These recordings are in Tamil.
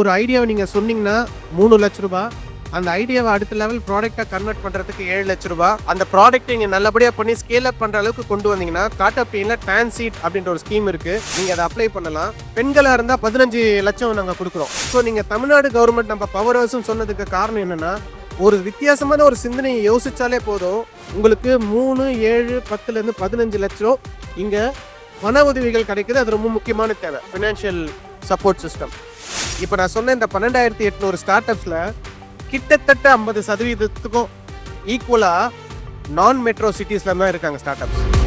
ஒரு ஐடியாவை நீங்கள் சொன்னீங்கன்னா மூணு லட்ச ரூபா. அந்த ஐடியாவை அடுத்த லெவல் ப்ராடக்டாக கன்வெர்ட் பண்ணுறதுக்கு ஏழு லட்ச ரூபா. அந்த ப்ராடக்ட் நீங்கள் நல்லபடியாக பண்ணி ஸ்கேல் அப் பண்ணுற அளவுக்கு கொண்டு வந்தீங்கன்னா டாடா பெயினில் டிரான்சீட் அப்படின்ற ஒரு ஸ்கீம் இருக்குது நீங்கள் அதை அப்ளை பண்ணலாம். பெண்களாக இருந்தால் பதினஞ்சு லட்சம் நாங்கள் கொடுக்குறோம். ஸோ நீங்கள் தமிழ்நாடு கவர்மெண்ட் நம்ம பவர் ஹவுஸ்னு சொன்னதுக்கு காரணம் என்னென்னா ஒரு வித்தியாசமான ஒரு சிந்தனையை யோசித்தாலே போதும். உங்களுக்கு மூணு ஏழு பத்துலேருந்து பதினஞ்சு லட்சம் இங்கே பண உதவிகள் கிடைக்குது. அது ரொம்ப முக்கியமான தேவை. ஃபினான்ஷியல் சப்போர்ட் சிஸ்டம் இப்போ நான் சொன்ன இந்த பன்னெண்டாயிரத்தி எட்நூறு ஸ்டார்ட் அப்ஸில் கிட்டத்தட்ட ஐம்பது சதவீதத்துக்கும் ஈக்குவலாக நான் மெட்ரோ சிட்டிஸில் தான் இருக்காங்க ஸ்டார்ட் அப்ஸ்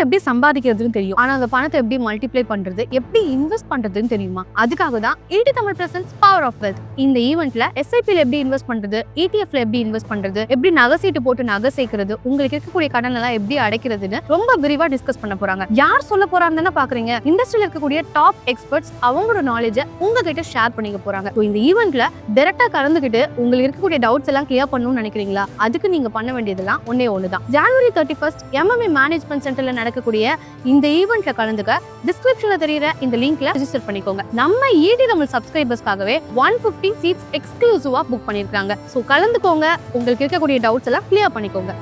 பணத்தை எப்படி சம்பாதிக்கிறதுன்னு தெரியும். ஆனா அந்த பணத்தை எப்படி மல்டிப்ளை பண்றது எப்படி இன்வெஸ்ட் பண்றதுன்னு தெரியுமா? அதுக்காக தான் ET Tamil presents power of wealth இந்த ஈவெண்ட்ல எஸ்ஐபில எப்படி இன்வெஸ்ட் பண்றது இடிஎஃப்ல எப்படி இன்வெஸ்ட் பண்றது எப்படி நகை சீட்டு போட்டு நகை சேர்க்கறது உங்களுக்கு இருக்கக்கூடிய கடன் எல்லாம் எப்படி அடைக்கிறதுன்னு ரொம்ப விரிவா டிஸ்கஸ் பண்ண போறாங்க. யார் சொல்ல போறாங்கன்னு பாக்குறீங்க? இண்டஸ்ட்ரியில் இருக்கக்கூடிய டாப் எக்ஸ்பர்ட்ஸ் அவங்களோட நாலேஜை உங்ககிட்ட ஷேர் பண்ணிக்க போறாங்க. இந்த ஈவெண்ட்ல டைரக்டா கலந்துகிட்டு உங்களுக்கு இருக்கக்கூடிய டவுட்ஸ் எல்லாம் கிளியர் பண்ணணும்னு நினைக்கிறீங்களா? அதுக்கு நீங்க பண்ண வேண்டியதெல்லாம் ஒன்னே ஒண்ணுதான். ஜனவரி தேர்ட்டி ஃபர்ஸ்ட் எம்எம்ஏ மேனேஜ்மெண்ட் சென்டர்ல நடக்கக்கூடிய இந்த ஈவெண்ட்ல கலந்துக்க டிஸ்கிரிப்ஷன்ல தெரியுற இந்த லிங்க்ல ரெஜிஸ்டர் பண்ணிக்கோங்க. நம்ம ஈடி தமிழ் சப்ஸ்கிரைபர்ஸ்க்காகவே ஒன் பிப்டி சீட்ஸ் எக்ஸ்க்ளூசிவா புக் பண்ணிருக்காங்க. ஸோ கலந்துக்கோங்க. உங்களுக்கு இருக்கக்கூடிய டவுட்ஸ் எல்லாம் கிளியர் பண்ணிக்கோங்க.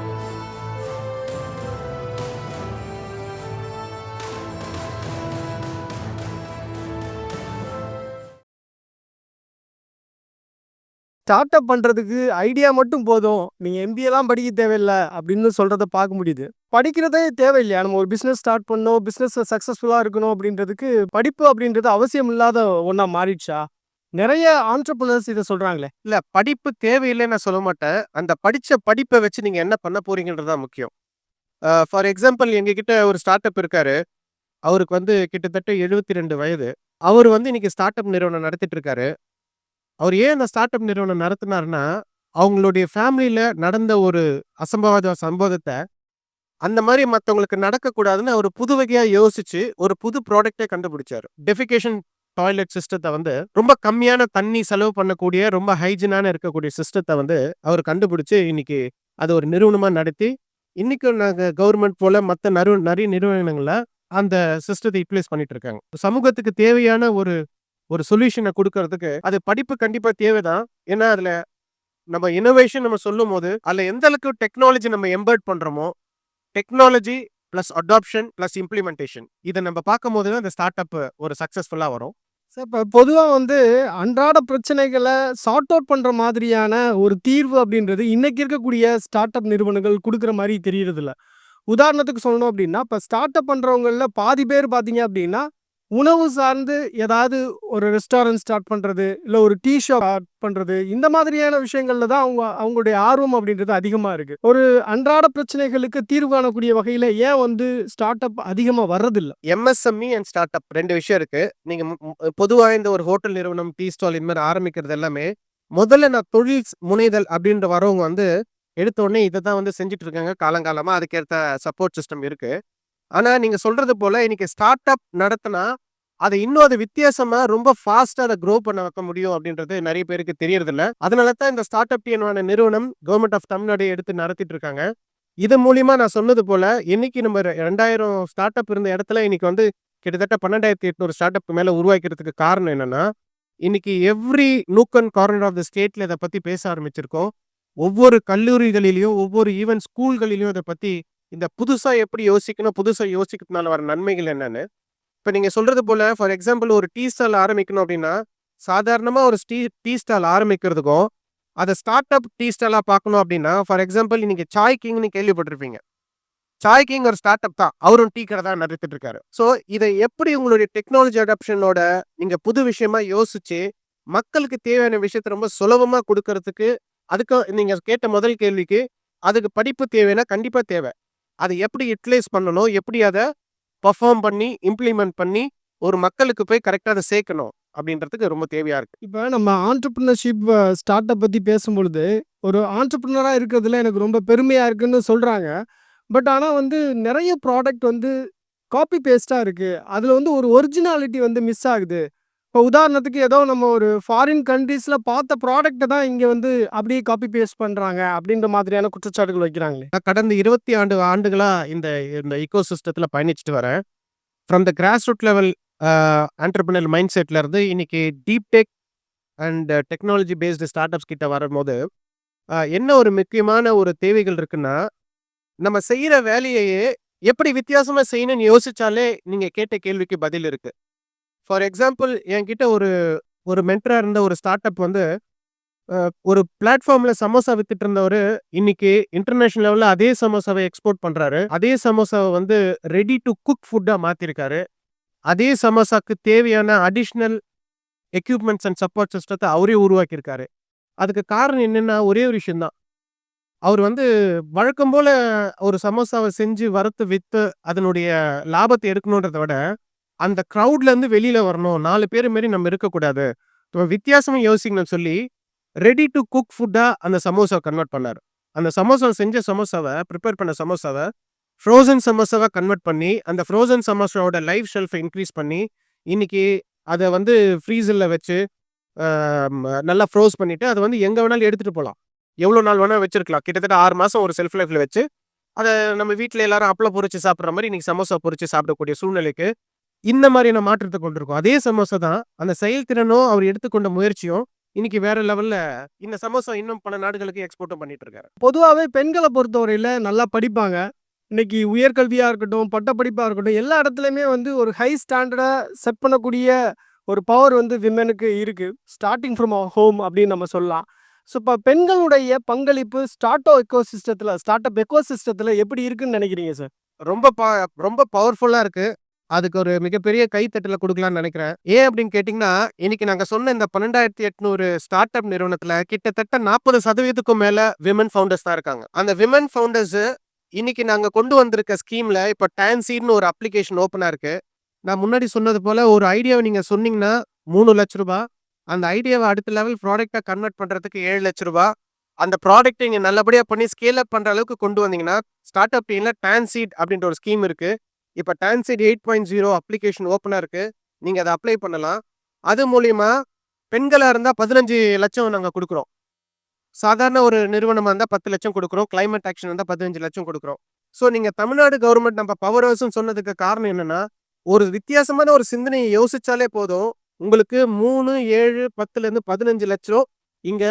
ஸ்டார்ட் அப் பண்ணுறதுக்கு ஐடியா மட்டும் போதும். நீங்கள் எம்பிஏலாம் படிக்க தேவையில்லை அப்படின்னு சொல்கிறத பார்க்க முடியுது. படிக்கிறதே தேவையில்லையா? நம்ம ஒரு பிஸ்னஸ் ஸ்டார்ட் பண்ணணும் பிஸ்னஸ் சக்ஸஸ்ஃபுல்லாக இருக்கணும் அப்படின்றதுக்கு படிப்பு அப்படின்றது அவசியம் இல்லாத ஒன்றா மாறிடுச்சா? நிறைய ஆண்டர்பிரினர்ஸ் இதை சொல்கிறாங்களே இல்லை படிப்பு தேவையில்லைன்னு நான் சொல்ல மாட்டேன். அந்த படித்த படிப்பை வச்சு நீங்கள் என்ன பண்ண போறீங்கன்றது தான் முக்கியம். ஃபார் எக்ஸாம்பிள் எங்ககிட்ட ஒரு ஸ்டார்ட் அப் இருக்காரு. அவருக்கு வந்து கிட்டத்தட்ட எழுபத்தி ரெண்டு வயது. அவர் வந்து இன்னைக்கு ஸ்டார்ட் அப் நிறுவனம் நடத்திட்டு இருக்காரு. அவர் ஏன் அந்த ஸ்டார்ட் அப் நிறுவனம் நடத்தினாருன்னா அவங்களுடைய ஃபேமிலியில் நடந்த ஒரு அசம்பாவித சம்பவத்தை அந்த மாதிரி மற்றவங்களுக்கு நடக்கக்கூடாதுன்னு அவர் புது வகையாக யோசிச்சு ஒரு புது ப்ராடக்டே கண்டுபிடிச்சாரு. டெஃபிகேஷன் டாய்லெட் சிஸ்டத்தை வந்து ரொம்ப கம்மியான தண்ணி செலவு பண்ணக்கூடிய ரொம்ப ஹைஜீனான இருக்கக்கூடிய சிஸ்டத்தை வந்து அவர் கண்டுபிடிச்சு இன்னைக்கு அது ஒரு நிறுவனமாக நடத்தி இன்னைக்கும் நாங்கள் கவர்மெண்ட் போல மற்ற நறு நிறைய நிறுவனங்களில் அந்த சிஸ்டத்தை யூட்டிலைஸ் பண்ணிட்டு இருக்காங்க. சமூகத்துக்கு தேவையான ஒரு ஒரு சொல்யூஷனை கொடுக்கறதுக்கு அது படிப்பு கண்டிப்பாக தேவைதான். ஏன்னா அதில் நம்ம இனோவேஷன் நம்ம சொல்லும் போது அதில் எந்த அளவுக்கு டெக்னாலஜி நம்ம எம்பர்ட் பண்ணுறோமோ technology plus adoption plus implementation இதை நம்ம பார்க்கும் போது தான் இந்த ஸ்டார்ட் அப் ஒரு சக்ஸஸ்ஃபுல்லாக வரும். சார் இப்போ பொதுவாக வந்து அன்றாட பிரச்சனைகளை சார்ட் அவுட் பண்ணுற மாதிரியான ஒரு தீர்வு அப்படின்றது இன்னைக்கு இருக்கக்கூடிய ஸ்டார்ட் அப் நிறுவனங்கள் கொடுக்குற மாதிரி தெரியறதில்ல. உதாரணத்துக்கு சொல்லணும் அப்படின்னா இப்போ ஸ்டார்ட் அப் பண்ணுறவங்களில் பாதி பேர் பார்த்தீங்க அப்படின்னா உணவு சார்ந்து ஏதாவது ஒரு ரெஸ்டாரண்ட் ஸ்டார்ட் பண்ணுறது இல்லை ஒரு டீ ஷாப் ஸ்டார்ட் பண்ணுறது இந்த மாதிரியான விஷயங்களில் தான் அவங்க அவங்களுடைய ஆர்வம் அப்படின்றது அதிகமாக இருக்குது ஒரு அன்றாட பிரச்சனைகளுக்கு தீர்வு காணக்கூடிய வகையில் ஏன் வந்து ஸ்டார்ட் அப் அதிகமாக வர்றதில்ல எம்எஸ்எம்இ அண்ட் ஸ்டார்ட் அப் ரெண்டு விஷயம் இருக்கு. நீங்க பொதுவாக இந்த ஒரு ஹோட்டல் நிறுவனம் டீ ஸ்டால் இந்த மாதிரி ஆரம்பிக்கிறது எல்லாமே முதல்ல நான் தொழில் முனைதல் அப்படின்ற வரவங்க வந்து எடுத்த உடனே இதை தான் வந்து செஞ்சுட்டு இருக்காங்க. காலங்காலமா அதுக்கேற்ற சப்போர்ட் சிஸ்டம் இருக்கு. ஆனா நீங்க சொல்றது போல இன்னைக்கு ஸ்டார்ட் அப் நடத்தினா அதை இன்னும் அது வித்தியாசமா ரொம்ப ஃபாஸ்டா அதை க்ரோ பண்ண வைக்க முடியும் அப்படின்றது நிறைய பேருக்கு தெரியறது இல்ல அதனால தான் இந்த ஸ்டார்ட் அப் டிஎன்வான நிறுவனம் கவர்மெண்ட் ஆஃப் தமிழ்நாடு எடுத்து நடத்திட்டு இருக்காங்க. இது மூலியமா நான் சொன்னது போல இன்னைக்கு நம்ம ரெண்டாயிரம் ஸ்டார்ட் அப் இருந்த இடத்துல இன்னைக்கு வந்து கிட்டத்தட்ட பன்னெண்டாயிரத்தி எட்நூறு ஸ்டார்ட் அப் மேல உருவாக்கிறதுக்கு காரணம் என்னன்னா இன்னைக்கு every nook and corner of the ஸ்டேட்ல இதை பத்தி பேச ஆரம்பிச்சிருக்கோம். ஒவ்வொரு கல்லூரிகளிலையும் ஒவ்வொரு ஈவன் ஸ்கூல்களிலையும் இதை பத்தி இந்த புதுசாக எப்படி யோசிக்கணும் புதுசாக யோசிக்கிறதுனால வர நன்மைகள் என்னென்னு. இப்போ நீங்கள் சொல்கிறது போல் ஃபார் எக்ஸாம்பிள் ஒரு டீ ஸ்டால் ஆரம்பிக்கணும் அப்படின்னா சாதாரணமாக ஒரு டீ டீ ஸ்டால் ஆரம்பிக்கிறதுக்கும் அதை ஸ்டார்ட் அப் டீ ஸ்டாலாக பார்க்கணும் அப்படின்னா ஃபார் எக்ஸாம்பிள் நீங்கள் சாய் கிங்னு கேள்விப்பட்டிருப்பீங்க. சாய் கிங் ஒரு ஸ்டார்ட் அப் தான். அவரும் டீ கடை தான் நடத்திட்டு இருக்காரு. ஸோ இதை எப்படி உங்களுடைய டெக்னாலஜி அடாப்ஷனோட நீங்கள் புது விஷயமா யோசிச்சு மக்களுக்கு தேவையான விஷயத்தை ரொம்ப சுலபமாக கொடுக்கறதுக்கு அதுக்கு நீங்கள் கேட்ட முதல் கேள்விக்கு அதுக்கு படிப்பு தேவைன்னா கண்டிப்பாக தேவை. அதை எப்படி யூட்டிலைஸ் பண்ணணும்? எப்படி அதை பர்ஃபார்ம் பண்ணி இம்ப்ளிமெண்ட் பண்ணி ஒரு மக்களுக்கு போய் கரெக்டாக அதை சேர்க்கணும்? அப்படின்றதுக்கு ரொம்ப தேவையாக இருக்குது இப்போ நம்ம ஆண்டர்பிரினர்ஷிப் ஸ்டார்ட் அப் பற்றி பேசும்பொழுது ஒரு ஆண்டர்பிரினராக இருக்கிறதுல எனக்கு ரொம்ப பெருமையாக இருக்குன்னு சொல்கிறாங்க பட் ஆனால் வந்து நிறைய ப்ராடக்ட் வந்து காப்பி பேஸ்ட்டாக இருக்குது அதில் வந்து ஒரு ஒரிஜினாலிட்டி வந்து மிஸ் ஆகுது. இப்போ உதாரணத்துக்கு ஏதோ நம்ம ஒரு ஃபாரின் கண்ட்ரீஸில் பார்த்த ப்ராடக்ட்டை தான் இங்கே வந்து அப்படியே காப்பி பேஸ்ட் பண்ணுறாங்க அப்படின்ற மாதிரியான குற்றச்சாட்டுகள் வைக்கிறாங்களே. நான் கடந்த 20 ஆண்டு ஆண்டுகளாக இந்த இந்த இக்கோ சிஸ்டத்தில் பயணிச்சுட்டு வரேன். From the grass root level a mind செட்டில் இருந்து இன்னைக்கு deep tech and technology based start ups கிட்ட வரும்போது, என்ன ஒரு முக்கியமான ஒரு தேவைகள் இருக்குன்னா, நம்ம செய்கிற வேலையையே எப்படி வித்தியாசமாக செய்யணும்னு யோசிச்சாலே நீங்கள் கேட்ட கேள்விக்கு பதில் இருக்குது ஃபார் எக்ஸாம்பிள் என்கிட்ட ஒரு ஒரு மென்டராக இருந்த ஒரு ஸ்டார்ட் அப் வந்து ஒரு பிளாட்ஃபார்ம்ல சமோசா வித்துட்டு இருந்தவர் இன்னைக்கு இன்டர்நேஷனல் லெவல்ல அதே சமோசாவை எக்ஸ்போர்ட் பண்றாரு. அதே சமோசாவை வந்து ரெடி டு குக் ஃபுட்டா மாத்திருக்காரு. அதே சமோசாக்கு தேவையான அடிஷ்னல் எக்யூப்மெண்ட்ஸ் அண்ட் சப்போர்ட் சிஸ்டத்தை அவரே உருவாக்கியிருக்காரு. அதுக்கு காரணம் என்னென்னா ஒரே ஒரு விஷயந்தான் அவர் வந்து வழக்கம் போல ஒரு சமோசாவை செஞ்சு வறுத்து விற்று அதனுடைய லாபத்தை எடுக்கணுன்றத விட, அந்த கிரவுட்ல இருந்து வரணும். நாலு பேர் மாரி நம்ம இருக்கக்கூடாது. இப்போ வித்தியாசமாக யோசிக்கணும்னு சொல்லி, ரெடி டு குக் ஃபுட்டாக அந்த சமோசாவை கன்வெர்ட் பண்ணாரு. அந்த சமோசா செஞ்ச சமோசாவை ப்ரிப்பேர் பண்ண சமோசாவை ஃப்ரோசன் சமோசாவை கன்வெர்ட் பண்ணி, அந்த ஃப்ரோசன் சமோசாவோட லைஃப் ஷெல்ஃபை இன்க்ரீஸ் பண்ணி, இன்னைக்கு அதை வந்து ஃப்ரீசரில் வச்சு நல்லா ஃப்ரோஸ் பண்ணிட்டு, அதை வந்து எங்கே வேணாலும் எடுத்துகிட்டு போகலாம் எவ்வளோ நாள் வேணால் வச்சுருக்கலாம் கிட்டத்தட்ட ஆறு மாதம் ஒரு செல்ஃப் லைஃப்பில் வச்சு, அதை நம்ம வீட்டில் எல்லாரும் அப்பளம் பொறிச்சு சாப்பிட்ற மாதிரி இன்றைக்கி சமோசா பொறிச்சு சாப்பிடக்கூடிய சூழ்நிலைக்கு, இந்த மாரியான மாற்றத்த கொண்டிருக்கோம். அதே சமோசா தான். அந்த செயல்திறனும், அவர் எடுத்துக்கொண்ட முயற்சியும், இன்னைக்கு வேற லெவல்ல இந்த சமோசா இன்னும் பல நாடுகளுக்கு எக்ஸ்போர்ட்டும் பண்ணிட்டு இருக்காரு. பொதுவாவே பெண்கள பொறுத்தவரையில நல்லா படிப்பாங்க. இன்னைக்கு உயர்கல்வியா இருக்கட்டும், பட்டப்படிப்பா இருக்கட்டும், எல்லா இடத்துலயுமே வந்து ஒரு ஹை ஸ்டாண்டர்டா செட் பண்ணக்கூடிய ஒரு பவர் வந்து விமென்னுக்கு இருக்கு. ஸ்டார்ட்டிங் ஃப்ரம் அவர் ஹோம் அப்படின்னு நம்ம சொல்லலாம். ஸோ இப்ப பெண்களுடைய பங்களிப்பு ஸ்டார்ட் எக்கோ சிஸ்டத்துல ஸ்டார்ட் அப் எக்கோ சிஸ்டத்துல எப்படி இருக்குன்னு நினைக்கிறீங்க சார்? ரொம்ப ப ரொம்ப பவர்ஃபுல்லா இருக்கு. அதுக்கு ஒரு மிகப்பெரிய கைத்தட்டில் கொடுக்கலாம்னு நினைக்கிறேன். ஏன் அப்படின்னு கேட்டிங்கன்னா இன்னைக்கு நாங்கள் சொன்ன இந்த 12,800 ஸ்டார்ட் அப் நிறுவனத்தில் கிட்டத்தட்ட நாற்பது சதவீதத்துக்கும் மேலே விமன் ஃபவுண்டர்ஸ் தான் இருக்காங்க. அந்த விமன் ஃபவுண்டர்ஸ் இன்னைக்கு நாங்கள் கொண்டு வந்திருக்க ஸ்கீமில் இப்போ டான்சின்னு ஒரு அப்ளிகேஷன் ஓப்பனாக இருக்குது நான் முன்னாடி சொன்னது போல் ஒரு ஐடியாவை நீங்கள் சொன்னீங்கன்னா, மூணு லட்ச ரூபா. அந்த ஐடியாவை அடுத்த லெவல் ப்ராடக்டாக கன்வெர்ட் பண்ணுறதுக்கு ஏழு லட்ச ரூபா. அந்த ப்ராடக்ட்டை நீங்கள் நல்லபடியாக பண்ணி ஸ்கேல் அப் பண்ணுற அளவுக்கு கொண்டு வந்தீங்கன்னா, ஸ்டார்ட் அப் டீமில் டான்சீட் அப்படின்ற ஒரு ஸ்கீம் இருக்குது இப்ப டான்சீட் 8.0 அப்ளிகேஷன் ஓப்பனாக இருக்குது நீங்க அதை அப்ளை பண்ணலாம். அது மூலியமா பெண்களா இருந்தா 15,00,000 நாங்க குடுக்குறோம். சாதாரண ஒரு நிறுவனமா இருந்தா 10,00,000 குடுக்குறோம். கிளைமேட் ஆக்ஷன் இருந்தால் பதினஞ்சு லட்சம் கொடுக்குறோம் ஸோ நீங்கள் தமிழ்நாடு கவர்மெண்ட் நம்ம பவர் ஹவுஸ்ன்னு சொன்னதுக்கு காரணம் என்னன்னா, ஒரு வித்தியாசமான ஒரு சிந்தனையை யோசிச்சாலே போதும். உங்களுக்கு 3, 7, 10லேருந்து 15,00,000 இங்க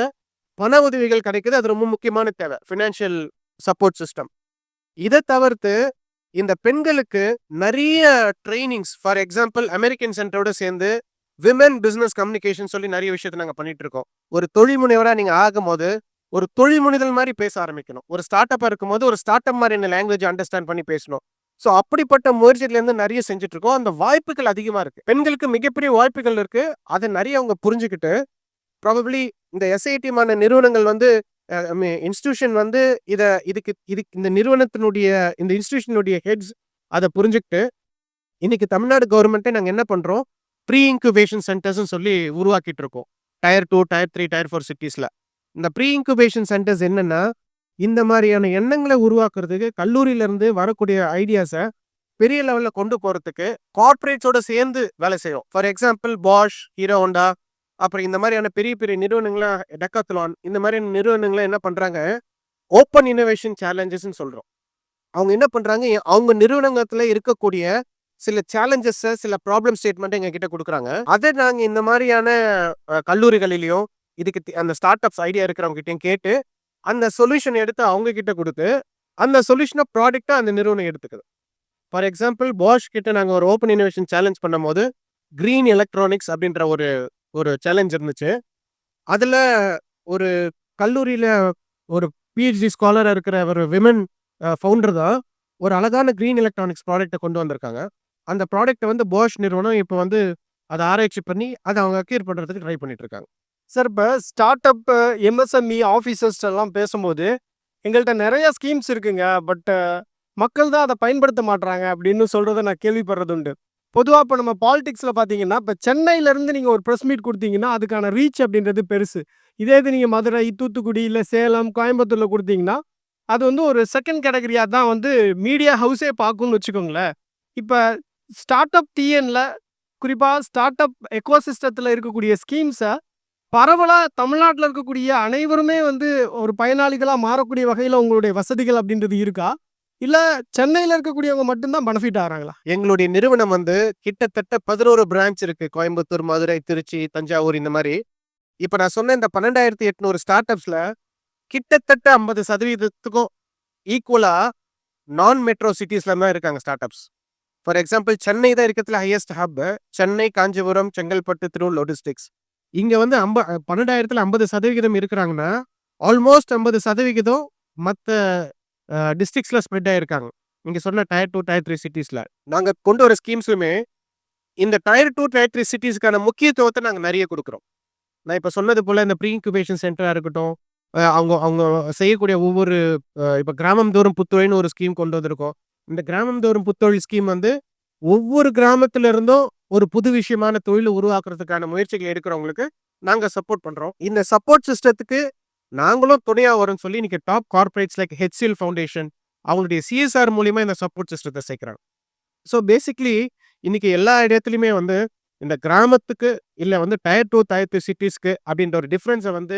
பண உதவிகள் கிடைக்குது. அது ரொம்ப முக்கியமான தேவை. Financial support system. இதை தவிர்த்து இந்த பெண்களுக்கு நிறைய ட்ரைனிங்ஸ் ஃபார் எக்ஸாம்பிள் அமெரிக்கன் சென்டரோட சேர்ந்து விமன் பிசினஸ் கம்யூனிகேஷன் சொல்லி நிறைய விஷயத்த நாங்க பண்ணிட்டு இருக்கோம். ஒரு தொழில் முனைவரா நீங்க ஆகும்போது, ஒரு தொழில் முனைதல் மாதிரி பேச ஆரம்பிக்கணும். ஒரு ஸ்டார்ட் அப்பாக இருக்கும்போது, ஒரு ஸ்டார்ட் அப் மாரியான லாங்குவேஜ் அண்டர்ஸ்டாண்ட் பண்ணி பேசணும். ஸோ அப்படிப்பட்ட முயற்சியிலேருந்து நிறைய செஞ்சுட்டு இருக்கோம். அந்த வாய்ப்புகள் அதிகமா இருக்கு. பெண்களுக்கு மிகப்பெரிய வாய்ப்புகள் இருக்கு. அத நிறைய அவங்க புரிஞ்சுகிட்டு, ப்ராபப்ளி இந்த எஸ்ஐடி மான நிறுவனங்கள் வந்து இன்ஸ்டியூஷன் இன்ஸ்டிடியூஷன் வந்து இதை இதுக்கு இதுக்கு இந்த நிறுவனத்தினுடைய இந்த இன்ஸ்டிடியூஷனுடைய ஹெட்ஸ் அத புரிஞ்சுக்கிட்டு இன்னைக்கு தமிழ்நாடு கவர்மெண்ட்டே நாங்க என்ன பண்றோம், ப்ரீ இன்குபேஷன் சென்டர்ஸ்ன்னு சொல்லி உருவாக்கிட்டு இருக்கோம். Tier two tier three tier four சிட்டிஸில். இந்த ப்ரீ இன்குபேஷன் சென்டர்ஸ் என்னன்னா, இந்த மாதிரியான எண்ணங்கள உருவாக்குறதுக்கு கல்லூரியிலேருந்து வரக்கூடிய ஐடியாஸை பெரிய லெவல்ல கொண்டு போறதுக்கு கார்ப்பரேட்ஸோட சேர்ந்து வேலை செய்யும் for example Bosch, Hero Honda அப்புறம் இந்த மாதிரியான பெரிய பெரிய நிறுவனங்களாக டெக்காத்லான் இந்த மாதிரியான நிறுவனங்களை என்ன பண்ணுறாங்க ஓப்பன் இன்னோவேஷன் சேலஞ்சஸ்ன்னு சொல்கிறோம் அவங்க என்ன பண்ணுறாங்க அவங்க நிறுவனங்கத்துல இருக்கக்கூடிய சில சேலஞ்சஸை சில ப்ராப்ளம் ஸ்டேட்மெண்ட்ட எங்ககிட்ட கொடுக்குறாங்க. அதை நாங்கள் இந்த மாதிரியான கல்லூரிகளிலையும் இதுக்கு அந்த ஸ்டார்ட் அப்ஸ் ஐடியா இருக்கிறவங்ககிட்டையும் கேட்டு, அந்த சொல்யூஷன் எடுத்து அவங்க கிட்ட கொடுத்து அந்த சொல்யூஷனை ப்ராடக்டாக அந்த நிறுவனம் எடுத்துக்குது. ஃபார் எக்ஸாம்பிள் பாஷ் கிட்ட நாங்கள் ஒரு ஓப்பன் இன்னோவேஷன் சேலஞ்ச் பண்ணும்போது, கிரீன் எலக்ட்ரானிக்ஸ் அப்படின்ற ஒரு ஒரு சேலஞ்ச் இருந்துச்சு. அதில் ஒரு கல்லூரியில ஒரு பிஹெச்டி ஸ்காலராக இருக்கிற ஒரு விமன் ஃபவுண்டர் தான் ஒரு அழகான கிரீன் எலக்ட்ரானிக்ஸ் ப்ராடக்ட்டை கொண்டு வந்திருக்காங்க. அந்த ப்ராடக்ட்டை வந்து பாஷ் நிறுவனம் இப்போ வந்து அதை ஆராய்ச்சி பண்ணி, அதை அவங்க அக்யூர் பண்றதுக்கு ட்ரை பண்ணிட்டு இருக்காங்க. சார் இப்போ ஸ்டார்ட் அப், எம்எஸ்எம்இ எல்லாம் பேசும்போது, எங்கள்கிட்ட நிறைய ஸ்கீம்ஸ் இருக்குங்க. பட் மக்கள் தான் அதை பயன்படுத்த மாட்றாங்க அப்படின்னு சொல்கிறத நான் கேள்விப்படுறது உண்டு. பொதுவா இப்போ நம்ம பாலிடிக்ஸில் பார்த்தீங்கன்னா, இப்போ சென்னையில இருந்து ஒரு ப்ரெஸ் மீட் கொடுத்தீங்கன்னா அதுக்கான ரீச் அப்படின்றது பெருசு. இதே இது நீங்க மதுரை, தூத்துக்குடி, இல்லை சேலம், கோயம்புத்தூர்ல கொடுத்தீங்கன்னா அது வந்து ஒரு செகண்ட் கேட்டகரியாக தான் வந்து மீடியா ஹவுஸே பார்க்கும்னு வச்சுக்கோங்களேன். இப்ப ஸ்டார்ட் அப் டிஎன்ல குறிப்பாக ஸ்டார்ட் அப் எக்கோசிஸ்டத்தில் இருக்கக்கூடிய ஸ்கீம்ஸை பரவலாக தமிழ்நாட்டில் இருக்கக்கூடிய அனைவருமே வந்து ஒரு பயனாளிகளாக மாறக்கூடிய வகையில் உங்களுடைய வசதிகள் அப்படின்றது இருக்கா இல்லை சென்னையில் இருக்கக்கூடியவங்க மட்டும்தான் பெனிஃபிட் ஆகிறாங்களா? எங்களுடைய நிறுவனம் வந்து கிட்டத்தட்ட பதினோரு பிரான்ச் இருக்கு. கோயம்புத்தூர் மதுரை திருச்சி தஞ்சாவூர் இந்த மாதிரி. இப்போ நான் சொன்ன இந்த பன்னெண்டாயிரத்தி எட்நூறு ஸ்டார்ட் அப்ஸ்ல கிட்டத்தட்ட ஐம்பது சதவீதத்துக்கும் ஈக்குவலா நான் மெட்ரோ சிட்டிஸ்ல தான் இருக்காங்க start ups for example Chennai தான் இருக்கிறதுல highest hub Chennai Kanchipuram Chengalpattu Tiruvallur districts இங்க வந்து ஐம்ப பன்னெண்டாயிரத்துல ஐம்பது சதவிகிதம் இருக்கிறாங்கன்னா ஆல்மோஸ்ட் ஐம்பது சதவிகிதம் மற்ற டிஸ்ட்ரிக்ஸில் ஸ்ப்ரெட் ஆகிருக்காங்க நீங்கள் சொன்ன டயர் டூ டயர் த்ரீ சிட்டிஸில் நாங்கள் கொண்டு வர ஸ்கீம்ஸுமே இந்த டயர் டூ டயர் த்ரீ சிட்டிஸ்க்கான முக்கியத்துவத்தை நாங்கள் நிறைய கொடுக்குறோம். நான் இப்போ சொன்னது போல் இந்த ப்ரீ இன்குபேஷன் சென்டராக இருக்கட்டும் அவங்க அவங்க செய்யக்கூடிய ஒவ்வொரு இப்போ கிராமம் தோறும் புத்துழைன்னு ஒரு ஸ்கீம் கொண்டு வந்திருக்கோம். இந்த கிராமம் தோறும் புத்தொழில் ஸ்கீம் வந்து ஒவ்வொரு கிராமத்துல இருந்தும் ஒரு புது விஷயமான தொழில் உருவாக்குறதுக்கான முயற்சிகள் எடுக்கிறவங்களுக்கு நாங்கள் சப்போர்ட் பண்ணுறோம் இந்த சப்போர்ட் சிஸ்டத்துக்கு நாங்களும் துணையாக வரோம்னு சொல்லி இன்னைக்கு top corporates like HCL foundation அவங்களுடைய சிஎஸ்ஆர் மூலியமாக இந்த சப்போர்ட் சிஸ்டத்தை சேர்க்குறாங்க. ஸோ பேசிக்லி இன்னைக்கு எல்லா இடத்துலையுமே வந்து இந்த கிராமத்துக்கு இல்லை வந்து டயர் டூ டயர் த்ரீ சிட்டிஸ்க்கு அப்படின்ற ஒரு டிஃப்ரென்ஸை வந்து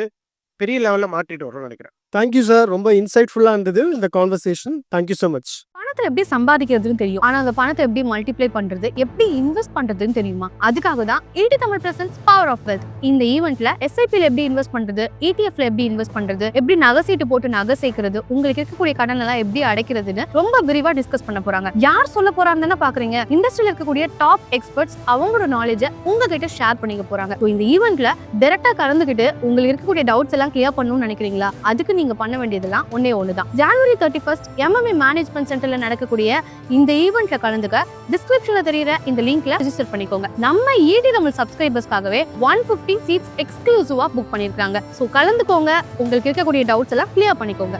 பெரிய லெவலில் மாற்றிட்டு வரோம்னு நினைக்கிறேன். தேங்க்யூ சார் ரொம்ப இன்சைட்ஃபுல்லாக இருந்தது இந்த கான்வர்சேஷன் தேங்க்யூ ஸோ மச் பணத்தை எப்படி சம்பாதிக்கிறதுன்னு தெரியும். ஆனால் அந்த பணத்தை எப்படி மல்டிப்ளை பண்ணுறது எப்படி இன்வெஸ்ட் பண்ணுறதுன்னு தெரியுமா? அதுக்காக தான் ET Tamil presents power of wealth இந்த ஈவெண்ட்ல எஸ்ஐபியில் எப்படி இன்வெஸ்ட் பண்ணுறது இடிஎஃப்ல எப்படி இன்வெஸ்ட் பண்ணுறது எப்படி நகை சீட்டு போட்டு நகை சேர்க்கறது? உங்களுக்கு இருக்கக்கூடிய கடன் எல்லாம் எப்படி அடைக்கிறதுன்னு ரொம்ப விரிவாக டிஸ்கஸ் பண்ண போறாங்க. யார் சொல்ல போறாங்கன்னு பாக்குறீங்க? இண்டஸ்ட்ரியில் இருக்கக்கூடிய டாப் எக்ஸ்பர்ட்ஸ் அவங்களோட நாலேஜை உங்ககிட்ட ஷேர் பண்ணிக்க போறாங்க. இந்த ஈவெண்ட்ல டேரெக்டாக கலந்துக்கிட்டு உங்களுக்கு இருக்கக்கூடிய டவுட்ஸ் எல்லாம் கிளியர் பண்ணணும்னு நினைக்கிறீங்களா? அதுக்கு நீங்க பண்ண வேண்டியதெல்லாம் ஒன்னே ஒண்ணுதான். ஜனவரி தேர்ட்டி ஃபர்ஸ்ட் எம்எம்ஏ மேனேஜ்மெண்ட் சென்டர்ல நடக்கக்கூடிய இந்த ஈவெண்ட்ல கலந்துக்க டிஸ்கிரிப்ஷன்ல தெரியுற இந்த லிங்க்ல ரெஜிஸ்டர் பண்ணிக்கோங்க. நம்ம ஈடி தமிழ் சப்ஸ்கிரைபர்ஸ்க்காகவே ஒன் பிப்டி சீட்ஸ் எக்ஸ்க்ளூசிவா புக் பண்ணிருக்காங்க. ஸோ கலந்துக்கோங்க. உங்களுக்கு இருக்கக்கூடிய டவுட்ஸ் எல்லாம் கிளியர் பண்ணிக்கோங்க.